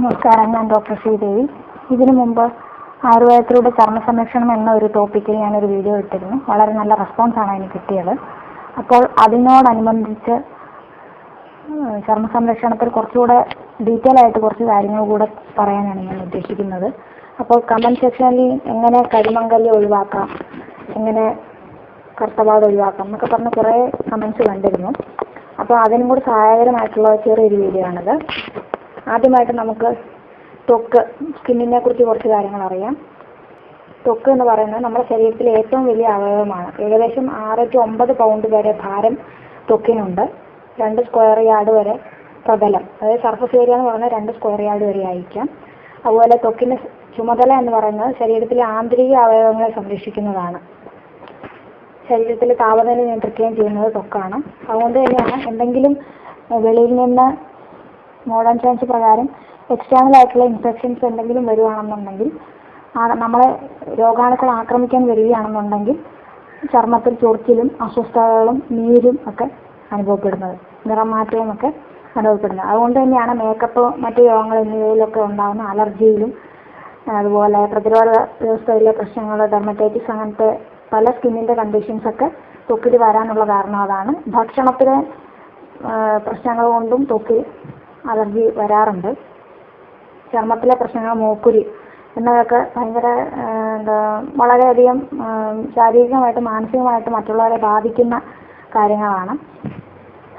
നമസ്കാരം. ഞാൻ ഡോക്ടർ ശ്രീദേവി ഇതിനു മുമ്പ് ആയുർവേദത്തിലൂടെ ചർമ്മ സംരക്ഷണം എന്ന ഒരു ടോപ്പിക്കിൽ ഞാനൊരു വീഡിയോ ഇട്ടിരുന്നു. വളരെ നല്ല റെസ്പോൺസ് ആണ് അതിന് കിട്ടിയത്. അപ്പോൾ അതിനോടനുബന്ധിച്ച് ചർമ്മ സംരക്ഷണത്തിൽ കുറച്ചുകൂടെ ഡീറ്റെയിൽ ആയിട്ട് കുറച്ച് കാര്യങ്ങൾ കൂടെ പറയാനാണ് ഞാൻ ഉദ്ദേശിക്കുന്നത്. അപ്പോൾ കമന്റ് സെക്ഷനിൽ എങ്ങനെ കരിമങ്കല്യം ഒഴിവാക്കാം എങ്ങനെ കറുത്തപാട് ഒഴിവാക്കാം എന്നൊക്കെ പറഞ്ഞ് കുറേ കമന്റ്സ് കണ്ടിരുന്നു. അപ്പോൾ അതിനും കൂടി സഹായകരമായിട്ടുള്ള ചെറിയൊരു വീഡിയോ ആണിത്. ആദ്യമായിട്ട് നമുക്ക് ത്വക്ക് സ്കിന്നിനെ കുറിച്ച് കുറച്ച് കാര്യങ്ങൾ അറിയാം. ത്വക്ക് എന്ന് പറയുന്നത് നമ്മുടെ ശരീരത്തിലെ ഏറ്റവും വലിയ അവയവമാണ്. ഏകദേശം ആറ് ടു ഒമ്പത് പൗണ്ട് വരെ ഭാരം ത്വക്കിനുണ്ട് രണ്ട് സ്ക്വയർ യാർഡ് വരെ പ്രതലം അതായത് സർഫസ് ഏരിയ എന്ന് പറഞ്ഞാൽ രണ്ട് സ്ക്വയർ യാർഡ് വരെ ആയിരിക്കാം. അതുപോലെ ത്വക്കിന്റെ ചുമതല എന്ന് പറയുന്നത് ശരീരത്തിലെ ആന്തരിക അവയവങ്ങളെ സംരക്ഷിക്കുന്നതാണ്. ശരീരത്തിലെ താപനില നിയന്ത്രിക്കുകയും ചെയ്യുന്നത് ത്വക്കാണ് അതുകൊണ്ട് തന്നെയാണ് എന്തെങ്കിലും വെളിയിൽ നിന്ന് മോഡേൺ സയൻസ് പ്രകാരം എക്സ്റ്റേണൽ ആയിട്ടുള്ള ഇൻഫെക്ഷൻസ് എന്തെങ്കിലും വരുവാണെന്നുണ്ടെങ്കിൽ നമ്മളെ രോഗാണുക്കൾ ആക്രമിക്കാൻ വരികയാണെന്നുണ്ടെങ്കിൽ ചർമ്മത്തിൽ ചൊറിച്ചിലും അസ്വസ്ഥതകളും നീരും ഒക്കെ അനുഭവപ്പെടുന്നത്. നിറമാറ്റവും ഒക്കെ അനുഭവപ്പെടുന്നത്. അതുകൊണ്ട് തന്നെയാണ് മേക്കപ്പ് മറ്റു രോഗങ്ങൾ എന്നിവയിലൊക്കെ ഉണ്ടാകുന്ന അലർജിയിലും അതുപോലെ പ്രതിരോധ വ്യവസ്ഥയിലെ പ്രശ്നങ്ങൾ ഡെർമറ്റൈറ്റിസ് അങ്ങനത്തെ പല സ്കിന്നിന്റെ കണ്ടീഷൻസ് ഒക്കെ തൊക്കിൽ വരാനുള്ള കാരണം അതാണ്. ഭക്ഷണത്തിലെ പ്രശ്നങ്ങൾ കൊണ്ടും ത്വക്കിൽ അലർജി വരാറുണ്ട്. ചർമ്മത്തിലെ പ്രശ്നങ്ങൾ മൂക്കുരി എന്നതൊക്കെ ഭയങ്കര എന്താ വളരെയധികം ശാരീരികമായിട്ട് മാനസികമായിട്ട് മറ്റുള്ളവരെ ബാധിക്കുന്ന കാര്യങ്ങളാണ്.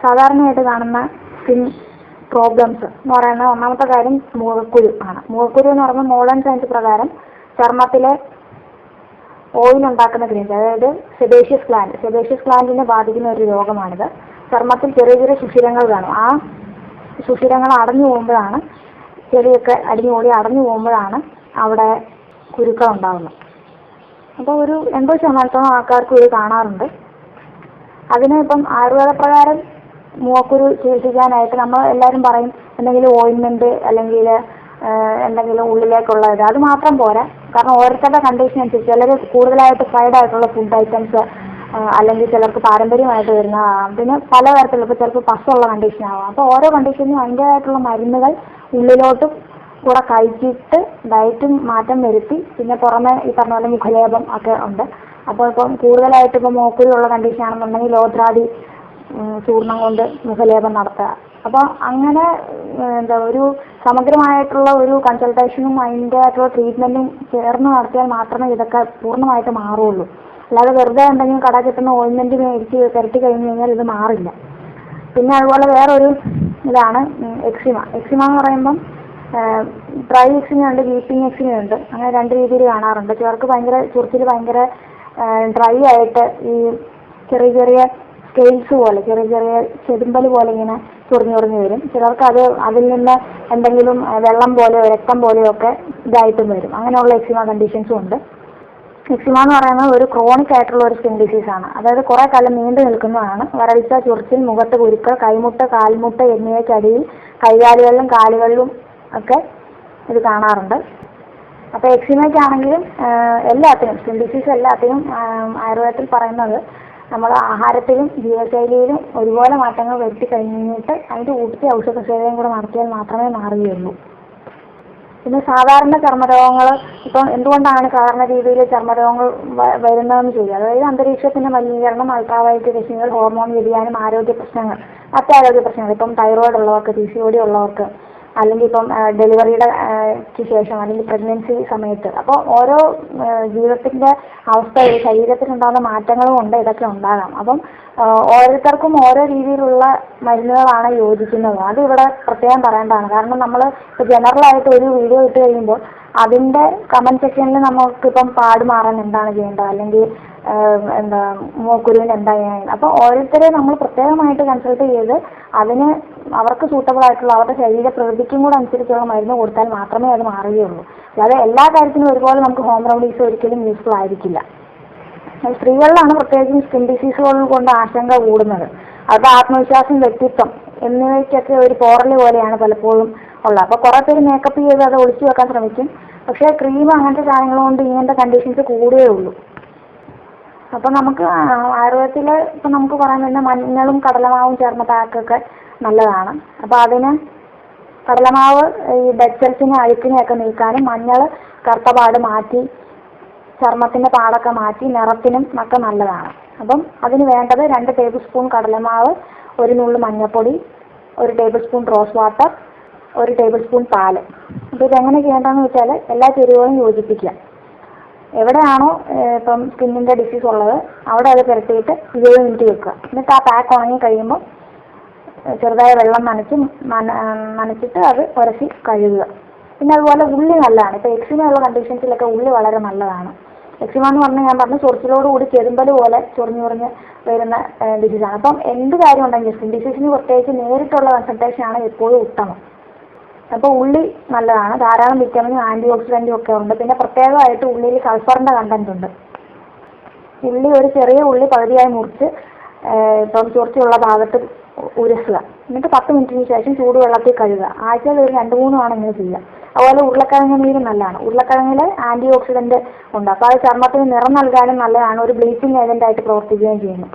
സാധാരണയായിട്ട് കാണുന്ന സ്കിൻ പ്രോബ്ലംസ് എന്ന് പറയുന്ന ഒന്നാമത്തെ കാര്യം മുഖക്കുരു ആണ്. മുഖക്കുരു എന്ന് പറയുമ്പോൾ മോഡേൺ സയൻസ് പ്രകാരം ചർമ്മത്തിലെ ഓയിൽ ഉണ്ടാക്കുന്ന ഗ്രീൻസ് അതായത് സെബേഷ്യസ് ഗ്ലാൻഡ് സെബേഷ്യസ് ഗ്ലാൻഡിനെ ബാധിക്കുന്ന ഒരു രോഗമാണിത്. ചർമ്മത്തിൽ ചെറിയ ചെറിയ സുഷിരങ്ങൾ കാണും. ആ സുഷിരങ്ങൾ അടഞ്ഞു പോകുമ്പോഴാണ് ചെടിയൊക്കെ അടിഞ്ഞു കൂടി അടഞ്ഞു പോകുമ്പോഴാണ് അവിടെ കുരുക്കൾ ഉണ്ടാകുന്നത് അപ്പോൾ ഒരു എൺപത് ശതമാനത്തോളം ആൾക്കാർക്കും ഇത് കാണാറുണ്ട്. അതിന് ഇപ്പം ആയുർവേദ പ്രകാരം മൂക്കുരു ചികിത്സിക്കാനായിട്ട് നമ്മൾ എല്ലാവരും പറയും എന്തെങ്കിലും ഓയിൻമെന്റ് അല്ലെങ്കിൽ എന്തെങ്കിലും ഉള്ളിലേക്കുള്ള ഇത് അത് മാത്രം പോരാ. കാരണം ഓരോരുത്തരുടെ കണ്ടീഷൻ അനുസരിച്ച്. ചിലർ കൂടുതലായിട്ട് ഫ്രൈഡ് ആയിട്ടുള്ള ഫുഡ് ഐറ്റംസ് അല്ലെങ്കിൽ ചിലർക്ക് പാരമ്പര്യമായിട്ട് വരുന്ന പിന്നെ പലതരത്തിലുള്ള ഇപ്പോൾ ചിലപ്പോൾ പസ്സുള്ള കണ്ടീഷൻ ആവാം. അപ്പോൾ ഓരോ കണ്ടീഷനും അതിന്റേതായിട്ടുള്ള മരുന്നുകൾ ഉള്ളിലോട്ടും കൂടെ കഴിച്ചിട്ട് ഡയറ്റും മാറ്റം വരുത്തി പിന്നെ പുറമെ ഈ പറഞ്ഞ പോലെ മുഖലേപം ഒക്കെ ഉണ്ട്. അപ്പോൾ ഇപ്പം കൂടുതലായിട്ട് ഇപ്പോൾ മോക്കുരുള്ള കണ്ടീഷൻ ആണെന്നുണ്ടെങ്കിൽ ലോദ്രാദി ചൂർണം കൊണ്ട് മുഖലേപം നടത്തുക. അപ്പോൾ അങ്ങനെ എന്താ ഒരു സമഗ്രമായിട്ടുള്ള ഒരു കൺസൾട്ടേഷനും അതിന്റെ ആയിട്ടുള്ള ട്രീറ്റ്മെന്റും ചേർന്ന് നടത്തിയാൽ മാത്രമേ ഇതൊക്കെ പൂർണമായിട്ട് മാറുള്ളൂ അല്ലാതെ വെറുതെ എന്തെങ്കിലും കട കിട്ടുന്ന ഓയിൻമെന്റ് മേടിച്ച് പുരട്ടി കഴിഞ്ഞു കഴിഞ്ഞാൽ ഇത് മാറില്ല. പിന്നെ അതുപോലെ വേറൊരു ഇതാണ് എക്സിമ എക്സിമ എന്ന് പറയുമ്പം ഡ്രൈ എക്സിമ ഉണ്ട് വീപ്പിംഗ് എക്സിമ ഉണ്ട്. അങ്ങനെ രണ്ട് രീതിയിൽ കാണാറുണ്ട്. ചിലർക്ക് ഭയങ്കര ചൊറിച്ചിൽ ഭയങ്കര ഡ്രൈ ആയിട്ട് ഈ ചെറിയ ചെറിയ സ്കെയിൽസ് പോലെ ചെറിയ ചെറിയ ചെതുമ്പൽ പോലെ ഇങ്ങനെ ചൊറിഞ്ഞു ചൊറിഞ്ഞു വരും. ചിലർക്ക് അത് അതിൽ നിന്ന് എന്തെങ്കിലും വെള്ളം പോലെയോ രക്തം പോലെയോ ഒക്കെ ഇതായിട്ടും വരും. അങ്ങനെയുള്ള എക്സിമ കണ്ടീഷൻസും ഉണ്ട്. എക്സിമ എന്ന് പറയുന്നത് ഒരു ക്രോണിക് ആയിട്ടുള്ള ഒരു സ്കിൻ ഡിസീസ് ആണ്. അതായത് കുറെ കാലം നീണ്ടു നിൽക്കുന്നതാണ്. വരൾച്ച ചൊറിച്ചിൽ മുഖത്ത് കുരുക്കൾ കൈമുട്ട കാൽമുട്ട എന്നിവയ്ക്കടിയിൽ കൈകാലുകളിലും കാലുകളിലും ഒക്കെ ഇത് കാണാറുണ്ട്. അപ്പോൾ എക്സിമയ്ക്കാണെങ്കിലും എല്ലാത്തിനും സ്കിൻ ഡിസീസ് എല്ലാത്തിനും ആയുർവേദത്തിൽ പറയുന്നത് നമ്മൾ ആഹാരത്തിലും ജീവിതശൈലിയിലും ഒരുപോലെ മാറ്റങ്ങൾ വരുത്തി കഴിഞ്ഞിട്ട് അതിന്റെ ഊട്ടി ഔഷധ സേവനം കൂടെ നടത്തിയാൽ മാത്രമേ മാറുകയുള്ളൂ. പിന്നെ സാധാരണ ചർമ്മരോഗങ്ങൾ ഇപ്പം എന്തുകൊണ്ടാണ് സാധാരണ രീതിയിൽ ചർമ്മരോഗങ്ങൾ വരുന്നതെന്ന് ചോദിക്കുക? അതായത് അന്തരീക്ഷത്തിന്റെ മലിനീകരണം അൾട്രാവയലറ്റ് രശ്മികൾ ഹോർമോൺ വ്യതിയാനം ആരോഗ്യ പ്രശ്നങ്ങൾ മറ്റാരോഗ്യ പ്രശ്നങ്ങൾ ഇപ്പം തൈറോയിഡ് ഉള്ളവർക്ക് പി സി ഒ ഡി ഉള്ളവർക്ക് അല്ലെങ്കിൽ ഇപ്പം ഡെലിവറിയുടെ ശേഷം അല്ലെങ്കിൽ പ്രഗ്നൻസി സമയത്ത്. അപ്പോൾ ഓരോ ജീവിതത്തിന്റെ അവസ്ഥയിൽ ശരീരത്തിലുണ്ടാകുന്ന മാറ്റങ്ങളും ഉണ്ട് ഇതൊക്കെ ഉണ്ടാകാം. അപ്പം ഓരോരുത്തർക്കും ഓരോ രീതിയിലുള്ള മരുന്നുകളാണ് യോജിക്കുന്നത്. അത് ഇവിടെ പ്രത്യേകം പറയേണ്ടതാണ്. കാരണം നമ്മൾ ജനറൽ ആയിട്ട് ഒരു വീഡിയോ ഇട്ട് കഴിയുമ്പോൾ അതിന്റെ കമന്റ് സെക്ഷനിൽ നമുക്കിപ്പം പാട് മാറാൻ എന്താണ് ചെയ്യേണ്ടത്? അല്ലെങ്കിൽ എന്താ മൂക്കുരുവിന് എന്തായാലും. അപ്പൊ അപ്പോൾ ഓരോരുത്തരെ നമ്മൾ പ്രത്യേകമായിട്ട് കൺസൾട്ട് ചെയ്ത് അതിന് അവർക്ക് സൂട്ടബിൾ ആയിട്ടുള്ള അവരുടെ ശരീര പ്രകൃതിക്കും കൂടെ അനുസരിച്ചുള്ള മരുന്ന് കൊടുത്താൽ മാത്രമേ അത് മാറുകയുള്ളൂ. അല്ലാതെ എല്ലാ കാര്യത്തിനും ഒരുപോലെ നമുക്ക് ഹോം റെമഡീസ് ഒരിക്കലും യൂസ്ഫുൾ ആയിരിക്കില്ല. സ്ത്രീകളിലാണ് പ്രത്യേകിച്ചും സ്കിൻ ഡിസീസുകൾ കൊണ്ട് ആശങ്ക കൂടുന്നത്. അവരുടെ ആത്മവിശ്വാസം വ്യക്തിത്വം എന്നിവയ്ക്കൊക്കെ ഒരു പോറൽ പോലെയാണ് പലപ്പോഴും ഉള്ളത്. അപ്പോൾ കുറേ പേര് മേക്കപ്പ് ചെയ്ത് അത് ഒളിച്ചു വെക്കാൻ ശ്രമിക്കും. പക്ഷേ ക്രീം അങ്ങനത്തെ സാധനങ്ങൾ കൊണ്ട് ഇങ്ങനത്തെ കണ്ടീഷൻസ് കൂടുകയേ ഉള്ളൂ അപ്പൊ നമുക്ക് ആയുർവേദത്തിൽ ഇപ്പൊ നമുക്ക് പറയാൻ മഞ്ഞളും കടലമാവും ചേർന്ന പാക്കൊക്കെ നല്ലതാണ്. അപ്പൊ അതിന് കടലമാവ് ഈ ഡെഡ് സെൽസിനെ അഴുക്കിനെയൊക്കെ നീക്കാനും മഞ്ഞൾ കറുത്തപാട് മാറ്റി ചർമ്മത്തിന്റെ പാടൊക്കെ മാറ്റി നിറത്തിനും ഒക്കെ നല്ലതാണ്. അപ്പം അതിന് വേണ്ടത് രണ്ട് ടേബിൾ സ്പൂൺ കടലമാവ് ഒരു നുള്ളു മഞ്ഞൾപ്പൊടി ഒരു ടേബിൾ സ്പൂൺ റോസ് വാട്ടർ ഒരു ടേബിൾ സ്പൂൺ പാൽ. അപ്പോൾ ഇതെങ്ങനെ ചെയ്യേണ്ടതെന്ന് വെച്ചാൽ എല്ലാ ചേരുവകളും യോജിപ്പിക്കുക. എവിടെയാണോ ഇപ്പം സ്കിന്നിന്റെ ഡിസീസ് ഉള്ളത് അവിടെ അത് പുരട്ടിയിട്ട് ഇരുപത് മിനിറ്റ് വെക്കുക. എന്നിട്ട് ആ പാക്ക് ഉണങ്ങി കഴിയുമ്പോൾ ചെറുതായി വെള്ളം നനച്ച് നനച്ചിട്ട് അത് ഉരಸಿ കഴുകുക. പിന്നെ അതുപോലെ ഉള്ളി നല്ലതാണ്. ഇപ്പോൾ എക്സിമ ഉള്ള കണ്ടീഷൻസിലൊക്കെ ഉള്ളി വളരെ നല്ലതാണ്. എക്സിമ എന്ന് പറഞ്ഞാൽ ഞാൻ പറഞ്ഞു ചൊറിച്ചിലോട് കൂടി ചെതുമ്പൽ പോലെ ചൊറിഞ്ഞു ചൊറിഞ്ഞ് വരുന്ന ഡിസീസാണ് അപ്പം എന്ത് കാര്യം ഉണ്ടെങ്കിലും സ്കിൻ ഡിസീസിന് പ്രത്യേകിച്ച് നേരിട്ടുള്ള കൺസൾട്ടേഷൻ ആണ് എപ്പോഴും ഉത്തമം. അപ്പോൾ ഉള്ളി നല്ലതാണ്. ധാരാളം വിറ്റമിനും ആന്റി ഓക്സിഡന്റും ഒക്കെ ഉണ്ട്. പിന്നെ പ്രത്യേകമായിട്ട് ഉള്ളിയിൽ സൾഫറിന്റെ കണ്ടന്റ് ഉണ്ട്. ഉള്ളി ഒരു ചെറിയ ഉള്ളി പകുതിയായി മുറിച്ച് ഇപ്പം ചൊറിച്ചുള്ള ഭാഗത്ത് ഉരസുക. എന്നിട്ട് പത്ത് മിനിറ്റിന് ശേഷം ചൂടുവെള്ളത്തിൽ കഴുകുക. ആഴ്ചയിൽ ഒരു രണ്ട് മൂന്ന് തവണ ഇങ്ങനെ ചെയ്യുക. അതുപോലെ ഉരുളക്കിഴങ്ങ് നീരും നല്ലതാണ്. ഉരുളക്കിഴങ്ങിൽ ആന്റി ഓക്സിഡന്റ് ഉണ്ട്. അപ്പോൾ അത് ചർമ്മത്തിന് നിറം നൽകാനും നല്ലതാണ്. ഒരു ബ്ലീച്ചിങ് ഏജന്റ് ആയിട്ട് പ്രവർത്തിക്കുകയും ചെയ്യുന്നു.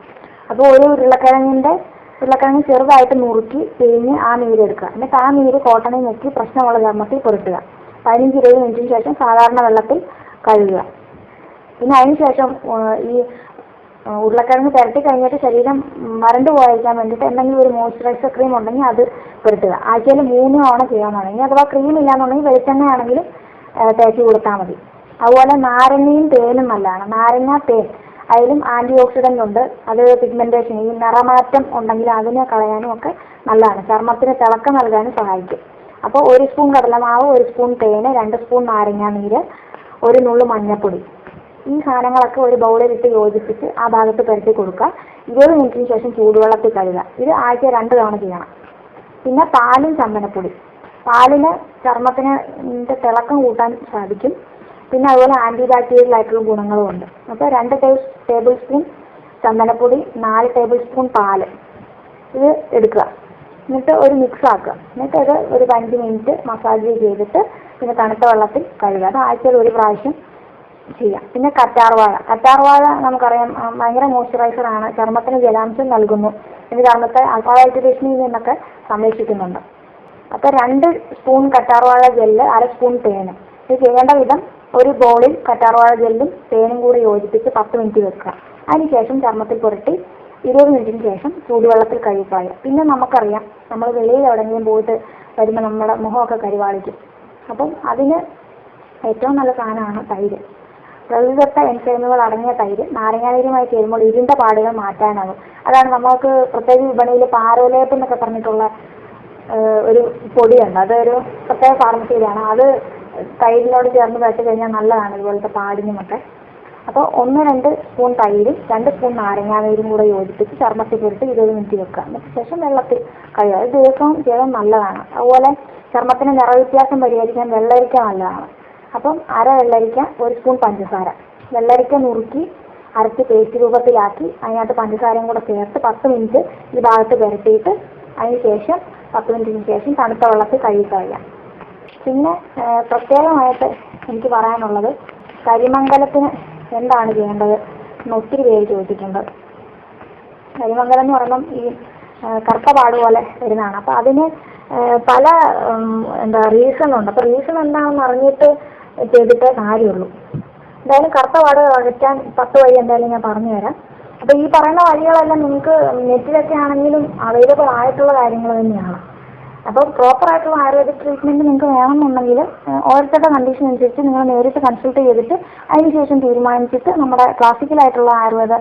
അപ്പോൾ ഒരു ഉരുളക്കിഴങ്ങിന്റെ ഉരുളക്കിഴങ്ങ് ചെറുതായിട്ട് നുറുക്കി പിഴിഞ്ഞ് ആ നീരെടുക്കുക. എന്നിട്ട് ആ നീര് കോട്ടണിൽ ഞെക്കി പ്രശ്നമുള്ള ചർമ്മത്തിൽ പുരട്ടുക. പതിനഞ്ച് ഇരുപത് മിനിറ്റിന് ശേഷം സാധാരണ വെള്ളത്തിൽ കഴുകുക. പിന്നെ അതിനുശേഷം ഈ ഉരുളക്കിഴങ്ങ് പുരട്ടി കഴിഞ്ഞിട്ട് ശരീരം വരണ്ടു പോയിരിക്കാൻ വേണ്ടിയിട്ട് എന്തെങ്കിലും ഒരു മോയ്സ്ചറൈസർ ക്രീം ഉണ്ടെങ്കിൽ അത് പുരട്ടുക. ആഴ്ചയിൽ മൂന്ന് തവണ ചെയ്യാവുന്നതാണ് ഇനി അഥവാ ക്രീം ഇല്ലാന്നുണ്ടെങ്കിൽ വെളിച്ചെണ്ണയാണെങ്കിൽ തേച്ച് കൊടുത്താൽ മതി. അതുപോലെ നാരങ്ങയും തേനും നല്ലതാണ്. നാരങ്ങ തേൻ. അതിലും ആന്റി ഓക്സിഡന്റ് ഉണ്ട് അത് പിഗ്മെന്റേഷൻ ഈ നിറമാറ്റം ഉണ്ടെങ്കിൽ അതിനെ കളയാനും ഒക്കെ നല്ലതാണ്. ചർമ്മത്തിന് തിളക്കം നൽകാനും സഹായിക്കും. അപ്പോൾ ഒരു സ്പൂൺ കടലമാവ് ഒരു സ്പൂൺ തേന് രണ്ട് സ്പൂൺ നാരങ്ങാ നീര് ഒരു നുള്ളു മഞ്ഞൾപ്പൊടി ഈ സാധനങ്ങളൊക്കെ ഒരു ബൗളിൽ ഇട്ട് യോജിപ്പിച്ച് ആ ഭാഗത്ത് പരത്തി കൊടുക്കുക. ഇരുപത് മിനിറ്റിന് ശേഷം ചൂടുവെള്ളത്തിൽ കഴുകുക. ഇത് ആഴ്ച രണ്ട് തവണ ചെയ്യണം. പിന്നെ പാലും ചന്ദനപ്പൊടി. പാലിന് ചർമ്മത്തിന് തിളക്കം കൂട്ടാൻ സാധിക്കും. പിന്നെ അതുപോലെ ആന്റി ബാക്ടീരിയൽ ആയിട്ടുള്ള ഗുണങ്ങളും ഉണ്ട് അപ്പോൾ രണ്ട് ടേബിൾ ടേബിൾ സ്പൂൺ ചന്ദനപ്പൊടി നാല് ടേബിൾ സ്പൂൺ പാൽ. ഇത് എടുക്കുക. എന്നിട്ട് ഒരു മിക്സ് ആക്കുക. എന്നിട്ട് അത് ഒരു പതിനഞ്ച് മിനിറ്റ് മസാജ് ചെയ്തിട്ട് പിന്നെ തണുത്ത വെള്ളത്തിൽ കഴുകുക. അത് ആഴ്ചയിൽ ഒരു പ്രാവശ്യം ചെയ്യാം. പിന്നെ കറ്റാർവാഴ കറ്റാർവാഴ നമുക്കറിയാം ഭയങ്കര മോയ്സ്ചറൈസർ ആണ്. ചർമ്മത്തിന് ജലാംശം നൽകുന്നു ഇത് ചർമ്മത്തെ അൾട്രാവൈറ്റേഷനിൽ നിന്നൊക്കെ സംരക്ഷിക്കുന്നുണ്ട്. അപ്പോൾ രണ്ട് സ്പൂൺ കറ്റാർവാഴ ജെല്ല് അര സ്പൂൺ തേന്. ഇത് ചെയ്യേണ്ട വിധം ഒരു ബോളിൽ കറ്റാർവാഴ ജെല്ലും തേനും കൂടി യോജിപ്പിച്ച് പത്ത് മിനിറ്റ് വെക്കുക. അതിനുശേഷം ചർമ്മത്തിൽ പുരട്ടി ഇരുപത് മിനിറ്റിന് ശേഷം ചൂടുവെള്ളത്തിൽ കഴുകിക്കളയുക പിന്നെ നമുക്കറിയാം നമ്മൾ വെളിയിൽ എവിടെയെങ്കിലും പോയിട്ട് വരുമ്പോൾ നമ്മുടെ മുഖമൊക്കെ കരിവാളിക്കും. അപ്പം അതിന് ഏറ്റവും നല്ല സാധനമാണ് തൈര്. പ്രകൃതിദത്ത എൻസൈമുകൾ അടങ്ങിയ തൈര് നാരങ്ങാനീരുമായി ചേരുമ്പോൾ ഇരുണ്ട പാടുകൾ മാറ്റാനാകും. അതാണ് നമുക്ക് പ്രത്യേക വിപണിയിൽ പാരോലേപ്പ് എന്നൊക്കെ പറഞ്ഞിട്ടുള്ള ഒരു പൊടിയുണ്ട്. അതൊരു പ്രത്യേക ഫാർമസിയിലാണ് അത് തൈരിനോട് ചേർന്ന് വെച്ച് കഴിഞ്ഞാൽ നല്ലതാണ് ഇതുപോലത്തെ പാടിനുമൊക്കെ. അപ്പോൾ ഒന്ന് രണ്ട് സ്പൂൺ തൈരും രണ്ട് സ്പൂൺ നാരങ്ങാനീരും കൂടെ യോജിപ്പിച്ച് ചർമ്മത്തിൽ പുരട്ടി ഇരുപത് മിനിറ്റ് വെക്കുക. എന്നിട്ട് ശേഷം വെള്ളത്തിൽ കഴുകുക. അത് ദിവസവും ചെയ്യാൻ നല്ലതാണ്. അതുപോലെ ചർമ്മത്തിന് നിറവ്യത്യാസം പരിഹരിക്കാൻ വെള്ളരിക്ക നല്ലതാണ്. അപ്പം അര വെള്ളരിക്ക ഒരു സ്പൂൺ പഞ്ചസാര. വെള്ളരിക്ക നുറുക്കി അരച്ച് പേസ്റ്റ് രൂപത്തിലാക്കി. അതിനകത്ത് പഞ്ചസാരയും കൂടെ ചേർത്ത് പത്ത് മിനിറ്റ് ഈ ഭാഗത്ത് പുരട്ടിയിട്ട് അതിന് ശേഷം പത്ത് മിനിറ്റിന് ശേഷം തണുത്ത വെള്ളത്തിൽ കഴുകി കളയാം. പിന്നെ പ്രത്യേകമായിട്ട് എനിക്ക് പറയാനുള്ളത് കരിമംഗലത്തിന് എന്താണ് ചെയ്യേണ്ടത്? എന്ന് ഒത്തിരി പേര് ചോദിച്ചിട്ടുണ്ട്. കരിമംഗലം എന്ന് പറയുമ്പം ഈ കർക്കപാട് പോലെ വരുന്നതാണ്. അപ്പോൾ അതിന് പല എന്താ റീസൺ ഉണ്ട് അപ്പോൾ റീസൺ എന്താണെന്ന് അറിഞ്ഞിട്ട് ചെയ്തിട്ടേ കാര്യമുള്ളൂ. എന്തായാലും കറുത്ത പാട് അകറ്റാൻ പത്ത് വഴി എന്തായാലും ഞാൻ പറഞ്ഞു തരാം. അപ്പോൾ ഈ പറയുന്ന വഴികളെല്ലാം നിങ്ങൾക്ക് നെറ്റിലൊക്കെ ആണെങ്കിലും അവൈലബിൾ ആയിട്ടുള്ള കാര്യങ്ങൾ തന്നെയാണ്. അപ്പോൾ പ്രോപ്പർ ആയിട്ടുള്ള ആയുർവേദ ട്രീറ്റ്മെന്റ് നിങ്ങൾക്ക് വേണമെന്നുണ്ടെങ്കിൽ ഓരോരുത്തരുടെ കണ്ടീഷൻ അനുസരിച്ച് നിങ്ങൾ നേരിട്ട് കൺസൾട്ട് ചെയ്തിട്ട് അതിനുശേഷം തീരുമാനിച്ചിട്ട് നമ്മുടെ ക്ലാസിക്കൽ ആയിട്ടുള്ള ആയുർവേദ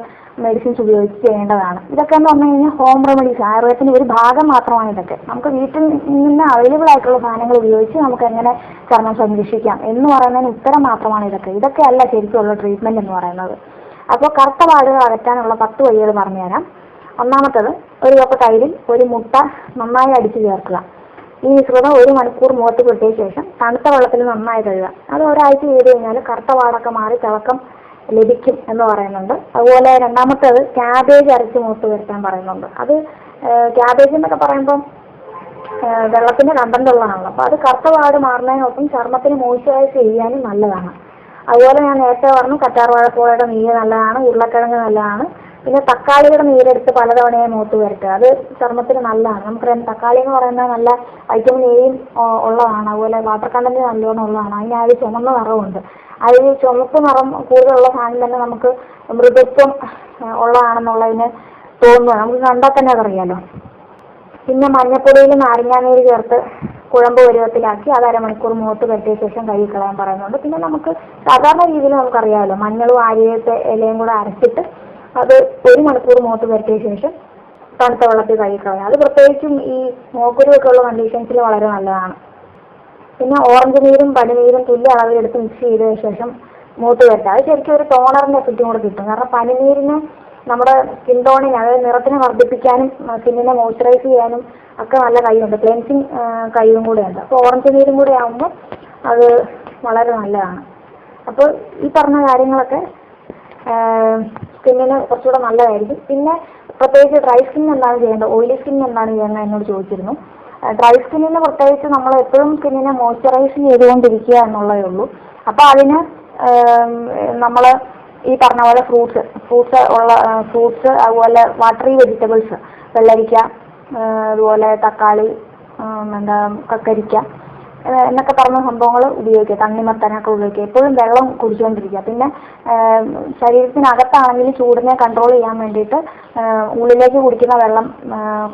മെഡിസിൻസ് ഉപയോഗിച്ച് ചെയ്യേണ്ടതാണ്. ഇതൊക്കെ എന്ന് പറഞ്ഞു കഴിഞ്ഞാൽ ഹോം റെമഡീസ് ആയുർവേദത്തിന്റെ ഒരു ഭാഗം മാത്രമാണ് ഇതൊക്കെ. നമുക്ക് വീട്ടിൽ നിന്ന് അവൈലബിൾ ആയിട്ടുള്ള സാധനങ്ങൾ ഉപയോഗിച്ച് നമുക്ക് എങ്ങനെ ചർമ്മം സംരക്ഷിക്കാം എന്ന് പറയുന്നതിന് ഉത്തരം മാത്രമാണ് ഇതൊക്കെ. ഇതൊക്കെ അല്ല ശരിക്കുള്ള ട്രീറ്റ്മെന്റ് എന്ന് പറയുന്നത്. അപ്പോൾ കറുത്ത പാടുകൾ അകറ്റാനുള്ള പത്ത് വഴികൾ പറഞ്ഞുതരാം. ഒന്നാമത്തത് ഒരു കപ്പ് തൈരിൽ ഒരു മുട്ട നന്നായി അടിച്ചു ചേർക്കുക. ഈ മിശ്രിതം ഒരു മണിക്കൂർ മുഖത്ത് കിട്ടിയ ശേഷം തണുത്ത വെള്ളത്തിൽ നന്നായി കഴുകുക. അത് ഒരാഴ്ച ചെയ്ത് കഴിഞ്ഞാൽ കറുത്ത പാടൊക്കെ മാറി തിളക്കം ലഭിക്കും എന്ന് പറയുന്നുണ്ട്. അതുപോലെ രണ്ടാമത്തേത് ക്യാബേജ് അരച്ച് മുഖത്ത് വരുത്താൻ പറയുന്നുണ്ട്. അത് ക്യാബേജ് എന്നൊക്കെ പറയുമ്പം വെള്ളത്തിന്റെ കണ്ടന്റ് ഉള്ളതാണല്ലോ. അപ്പൊ അത് കറുത്ത പാട് മാറുന്നതിനൊപ്പം ചർമ്മത്തിന് മോയ്സ്ചറൈസ് ചെയ്യാനും നല്ലതാണ്. അതുപോലെ ഞാൻ നേരത്തെ പറഞ്ഞു കറ്റാർവാഴപ്പോഴയുടെ നീര് നല്ലതാണ് ഉരുളക്കിഴങ്ങ് നല്ലതാണ്. പിന്നെ തക്കാളിയുടെ നീരെടുത്ത് പലതവണയായി മൂത്ത് വരട്ടുക അത് ചർമ്മത്തിന് നല്ലതാണ്. നമുക്കറിയാം തക്കാളി എന്ന് പറയുന്നത് നല്ല വൈറ്റമിൻ എയും ഉള്ളതാണ്. അതുപോലെ വാട്ടർ കണ്ടന്റ് നല്ലോണം ഉള്ളതാണ്. അതിന് ആ ചുമന്ന നിറവുണ്ട്. അതിൽ ചുമപ്പ് നിറം കൂടുതലുള്ള സാധനം തന്നെ നമുക്ക് മൃദുത്വം ഉള്ളതാണെന്നുള്ളതിന് തോന്നുക നമുക്ക് കണ്ടാൽ തന്നെ അതറിയാലോ. പിന്നെ മഞ്ഞപ്പൊടിയിൽ നാരങ്ങാനീര് ചേർത്ത് കുഴമ്പ് പരുവത്തിലാക്കി അത് അരമണിക്കൂർ മുഖത്ത് കെട്ടിയ ശേഷം കഴുകി കളയാൻ പറയുന്നുണ്ട്. പിന്നെ നമുക്ക് സാധാരണ രീതിയിൽ നമുക്കറിയാമല്ലോ മഞ്ഞളും ആര്യത്തെ ഇലയും കൂടെ അരച്ചിട്ട് അത് ഒരു മണിക്കൂർ മുഖത്ത് പുരട്ടിയ ശേഷം തണുത്ത വെള്ളത്തിൽ കൈ കളയാം. അത് പ്രത്യേകിച്ചും ഈ മോക്കുരുവൊക്കെ ഉള്ള കണ്ടീഷൻസിൽ വളരെ നല്ലതാണ്. പിന്നെ ഓറഞ്ച് നീരും പനിനീരും തുല്യ അളവിലെടുത്ത് മിക്സ് ചെയ്ത ശേഷം മൂത്ത് വരട്ടെ. അത് ശരിക്കും ഒരു ടോണറിന്റെ എഫക്റ്റും കൂടെ കിട്ടും. കാരണം പനിനീരിന് നമ്മുടെ സ്കിൻ ടോണിനെ അതായത് നിറത്തിനെ വർദ്ധിപ്പിക്കാനും സ്കിന്നിനെ മോയ്സ്ചറൈസ് ചെയ്യാനും ഒക്കെ നല്ല കൈയുണ്ട് ക്ലെൻസിങ് കൈയും കൂടെ ഉണ്ട് അപ്പോൾ ഓറഞ്ച് നീരും കൂടെ ആകുമ്പോൾ അത് വളരെ നല്ലതാണ്. അപ്പോൾ ഈ പറഞ്ഞ കാര്യങ്ങളൊക്കെ സ്കിന്നിന് കുറച്ചുകൂടെ നല്ലതായിരിക്കും. പിന്നെ പ്രത്യേകിച്ച് ഡ്രൈ സ്കിൻ എന്താണ് ചെയ്യേണ്ടത്? ഓയിലി സ്കിൻ എന്താണ് ചെയ്യേണ്ടത് എന്നോട് ചോദിച്ചിരുന്നു. ഡ്രൈ സ്കിന്നിന് പ്രത്യേകിച്ച് നമ്മൾ എപ്പോഴും സ്കിന്നിനെ മോയ്സ്ചറൈസ് ചെയ്തുകൊണ്ടിരിക്കുക എന്നുള്ളതേ ഉള്ളൂ. അപ്പോൾ അതിന് നമ്മൾ ഈ പറഞ്ഞ പോലെ ഫ്രൂട്ട്സ് ഫ്രൂട്ട്സ് ഉള്ള ഫ്രൂട്ട്സ് അതുപോലെ വാട്ടറി വെജിറ്റബിൾസ് വെള്ളരിക്ക അതുപോലെ തക്കാളി എന്താ കക്കരിക്ക എന്നൊക്കെ പറഞ്ഞ സംഭവങ്ങൾ ഉപയോഗിക്കുക. തണ്ണിമത്തനൊക്കെ ഉപയോഗിക്കുക. എപ്പോഴും വെള്ളം കുടിച്ചുകൊണ്ടിരിക്കുക. പിന്നെ ശരീരത്തിനകത്താണെങ്കിൽ ചൂടിനെ കൺട്രോൾ ചെയ്യാൻ വേണ്ടിയിട്ട് ഉള്ളിലേക്ക് കുടിക്കുന്ന വെള്ളം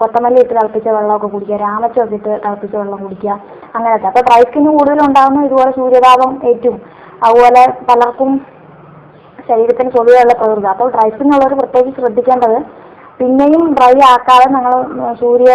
കൊത്തമല്ലി ഇട്ട് തിളപ്പിച്ച വെള്ളമൊക്കെ കുടിക്കുക. രാമച്ചൊക്കെ ഇട്ട് തിളപ്പിച്ച വെള്ളം കുടിക്കുക. അങ്ങനത്തെ അപ്പോൾ ഡ്രൈ സ്കിന്ന് കൂടുതലുണ്ടാകുന്ന ഇതുപോലെ സൂര്യതാപം ഏറ്റും. അതുപോലെ പലർക്കും ശരീരത്തിന് പൊതുവെയുള്ള പ്രകൃതി. അപ്പോൾ ഡ്രൈ സ്കിൻ ഉള്ളവർ പ്രത്യേകിച്ച് ശ്രദ്ധിക്കേണ്ടത് പിന്നെയും ഡ്രൈ ആക്കാതെ നമ്മൾ സൂര്യ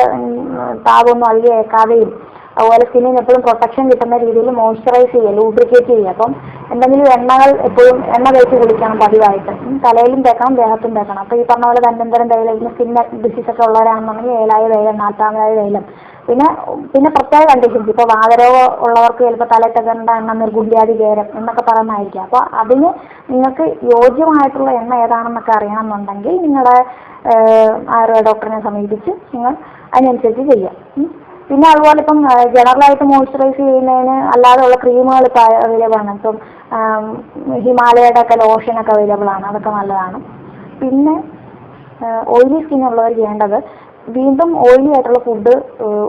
താപമൊന്നും അധികം ഏക്കാതെയും അതുപോലെ സ്കിന്നിന് എപ്പോഴും പ്രൊട്ടക്ഷൻ കിട്ടുന്ന രീതിയിൽ മോയ്സ്ചറൈസ് ചെയ്യുക ലൂബ്രിക്കേറ്റ് ചെയ്യുക. അപ്പം എന്തെങ്കിലും എണ്ണകൾ എപ്പോഴും എണ്ണ തേച്ച് കുളിക്കണം പതിവായിട്ട്. തലയിലും തേക്കണം ദേഹത്തും തേക്കണം. അപ്പോൾ ഈ പറഞ്ഞ പോലെ തന്നെന്തരം തൈലം സ്കിൻ ഡിസീസ് ഒക്കെ ഉള്ളവരാണെന്നുണ്ടെങ്കിൽ ഏലായ തൈലം നാട്ടാമതായ തൈലം പിന്നെ പിന്നെ പ്രത്യേക കണ്ടീഷൻസ് ഇപ്പോൾ വാതരോഗം ഉള്ളവർക്ക് ചിലപ്പോൾ തലയിട്ടകണ്ട എണ്ണ നിർഗുണ്ടിയാതി കേരം എന്നൊക്കെ പറയുന്നതായിരിക്കും. അപ്പോൾ അതിന് നിങ്ങൾക്ക് യോജ്യമായിട്ടുള്ള എണ്ണ ഏതാണെന്നൊക്കെ അറിയണമെന്നുണ്ടെങ്കിൽ നിങ്ങളുടെ ആയുർവേദ ഡോക്ടറിനെ സമീപിച്ച് നിങ്ങൾ അതിനനുസരിച്ച് ചെയ്യാം. പിന്നെ അതുപോലെ ഇപ്പം ജനറലായിട്ട് മോയ്സ്ചറൈസ് ചെയ്യുന്നതിന് അല്ലാതെയുള്ള ക്രീമുകൾ ഇപ്പം അവൈലബിൾ ആണ്. ഇപ്പം ഹിമാലയയുടെ ഒക്കെ ലോഷനൊക്കെ അവൈലബിൾ ആണ്. അതൊക്കെ നല്ലതാണ്. പിന്നെ ഓയിലി ഉള്ളവർ ചെയ്യേണ്ടത് വീണ്ടും ഓയിലി ആയിട്ടുള്ള ഫുഡ്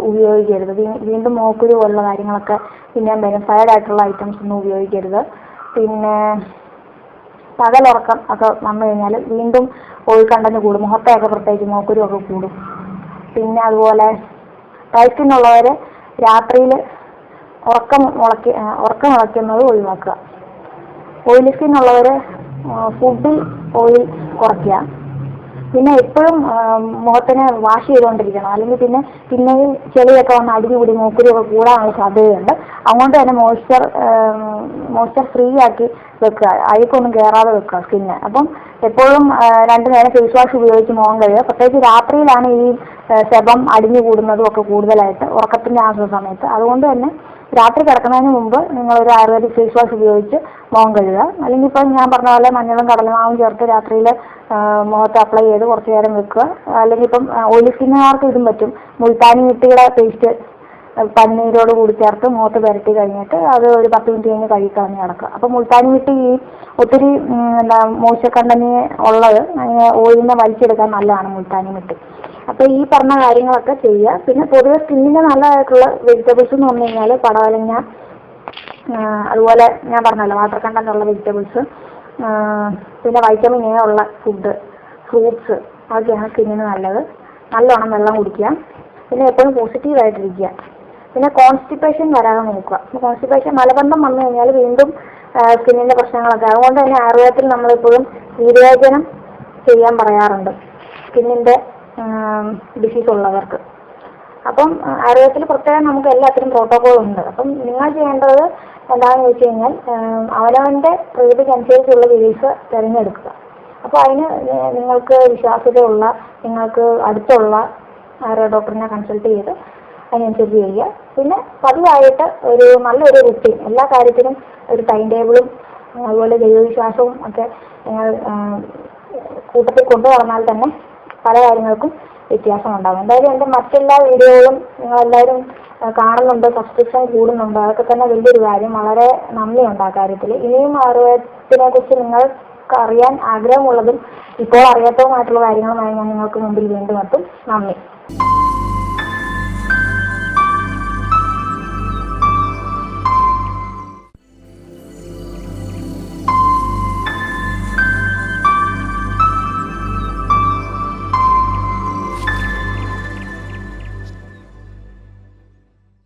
ഉപയോഗിക്കരുത്. വീണ്ടും മോക്കുരു പോലുള്ള കാര്യങ്ങളൊക്കെ പിന്നെ വരും. ആയിട്ടുള്ള ഐറ്റംസ് ഒന്നും ഉപയോഗിക്കരുത്. പിന്നെ പകലുറക്കം ഒക്കെ വന്നു കഴിഞ്ഞാൽ വീണ്ടും ഓയിൽ കണ്ടന്റ് കൂടും. മുഖത്തെയൊക്കെ പ്രത്യേകിച്ച് മോക്കുരു ഒക്കെ കൂടും. പിന്നെ അതുപോലെ ഉള്ളവർ രാത്രിയിൽ ഉറക്കം മുളക്കി ഉറക്കം മുളയ്ക്കുന്നത് ഒഴിവാക്കുക. ഓയിലി സ്കിന്നുള്ളവരെ ഫുഡിൽ ഓയിൽ കുറയ്ക്കുക. പിന്നെ എപ്പോഴും മുഖത്തിനെ വാഷ് ചെയ്തുകൊണ്ടിരിക്കണം. അല്ലെങ്കിൽ പിന്നെ പിന്നെയും ചെളിയൊക്കെ വന്ന് അടിഞ്ഞുകൂടി മൂക്കുരിയൊക്കെ കൂടാനുള്ള സാധ്യതയുണ്ട്. അതുകൊണ്ട് തന്നെ മോയ്സ്ചർ മോയ്സ്ചർ ഫ്രീ ആക്കി വെക്കുക. അഴുക്കൊന്നും കയറാതെ വെക്കുക സ്കിന്ന് അപ്പം എപ്പോഴും രണ്ടു നേരം ഫേസ് വാഷ് ഉപയോഗിച്ച് മുഖം കഴുകുക. പ്രത്യേകിച്ച് രാത്രിയിലാണ് ഈ ശബം അടിഞ്ഞു കൂടുന്നതും ഒക്കെ കൂടുതലായിട്ട് ഉറക്കത്തിന്റെ ആ സമയത്ത്. അതുകൊണ്ട് തന്നെ രാത്രി കിടക്കുന്നതിന് മുമ്പ് നിങ്ങൾ ഒരു ആയുർവേദിക് ഫേസ് വാഷ് ഉപയോഗിച്ച് മുഖം കഴുകുക. അല്ലെങ്കിൽ ഇപ്പൊ ഞാൻ പറഞ്ഞ പോലെ മഞ്ഞളും കടലമാവും ചേർത്ത് രാത്രിയിൽ മുഖത്ത് അപ്ലൈ ചെയ്ത് കുറച്ച് നേരം വെക്കുക. അല്ലെങ്കിൽ ഇപ്പം ഓയിലി സ്കിന്നുകാർക്ക് ഇതും പറ്റും. മുൾത്താനി മിട്ടിയുടെ പേസ്റ്റ് പന്നീരോട് കൂടി ചേർത്ത് മുഖത്ത് പുരട്ടി കഴിഞ്ഞിട്ട് അത് ഒരു പത്ത് മിനിറ്റ് കഴിഞ്ഞ് കഴുകി കിടക്കുക അപ്പം മുൾത്താനി വിട്ട് ഈ ഒത്തിരി എന്താ മോശ കണ്ടനി ഉള്ളത് ഓയിലിനെ വലിച്ചെടുക്കാൻ നല്ലതാണ് മുൾത്താനി വിട്ട് അപ്പോൾ ഈ പറഞ്ഞ കാര്യങ്ങളൊക്കെ ചെയ്യുക. പിന്നെ പൊതുവെ സ്കിന്നിന് നല്ലതായിട്ടുള്ള വെജിറ്റബിൾസ് എന്ന് പറഞ്ഞു കഴിഞ്ഞാൽ അതുപോലെ ഞാൻ പറഞ്ഞല്ലോ വാട്ടർ കണ്ടന്റ് ഉള്ള വെജിറ്റബിൾസ് പിന്നെ വൈറ്റമിൻ എ ഉള്ള ഫുഡ് ഫ്രൂട്ട്സ് അതൊക്കെയാണ് സ്കിന്നിന് നല്ലത്. നല്ലോണം വെള്ളം കുടിക്കുക. പിന്നെ എപ്പോഴും പോസിറ്റീവ് ആയിട്ടിരിക്കുക പിന്നെ കോൺസ്റ്റിപ്പേഷൻ വരാതെ നോക്കുക കോൺസ്റ്റിപ്പേഷൻ മലബന്ധം വന്നു കഴിഞ്ഞാൽ വീണ്ടും സ്കിന്നിന്റെ പ്രശ്നങ്ങളൊക്കെ. അതുകൊണ്ട് തന്നെ ആയുർവേദത്തിൽ നമ്മളിപ്പോഴും വിവേചനം ചെയ്യാൻ പറയാറുണ്ട്. സ്കിന്നിന്റെ ഡിസീസ് ഉള്ളവർക്ക്. അപ്പം ആയുർവേദത്തിൽ പ്രത്യേകം നമുക്ക് എല്ലാത്തിനും പ്രോട്ടോകോൾ ഉണ്ട്. അപ്പം നിങ്ങൾ ചെയ്യേണ്ടത് എന്താണെന്ന് വെച്ച് കഴിഞ്ഞാൽ അവനവന്റെ പ്രകൃതിക്കനുസരിച്ചുള്ള ചികിത്സ തിരഞ്ഞെടുക്കുക. അപ്പോൾ അതിന് നിങ്ങൾക്ക് വിശ്വാസ്യതയുള്ള നിങ്ങൾക്ക് അടുത്തുള്ള ആയുർവേദ ഡോക്ടറിനെ കൺസൾട്ട് ചെയ്ത് അതിനനുസരിച്ച് ചെയ്യുക. പിന്നെ പതിവായിട്ട് ഒരു നല്ലൊരു റുട്ടീൻ എല്ലാ കാര്യത്തിനും ഒരു ടൈം ടേബിളും അതുപോലെ ദൈവവിശ്വാസവും ഒക്കെ നിങ്ങൾ കൂട്ടത്തിൽ കൊണ്ടു തന്നെ പല കാര്യങ്ങൾക്കും വ്യത്യാസം ഉണ്ടാകും. എന്തായാലും എന്റെ മറ്റെല്ലാ വീഡിയോകളും നിങ്ങളെല്ലാവരും എല്ലാവരും കാണുന്നുണ്ട് സബ്സ്ക്രിപ്ഷൻ കൂടുന്നുണ്ട്. അതൊക്കെ തന്നെ വലിയൊരു കാര്യം. വളരെ നന്ദിയുണ്ട് ആ കാര്യത്തിൽ. ഇനിയും ആയുർവേദത്തിനെ കുറിച്ച് നിങ്ങൾക്ക് അറിയാൻ ആഗ്രഹമുള്ളതും ഇപ്പോൾ അറിയാത്തതുമായിട്ടുള്ള കാര്യങ്ങളുമായി ഞാൻ നിങ്ങൾക്ക് മുമ്പിൽ വീണ്ടും എത്തും. നന്ദി.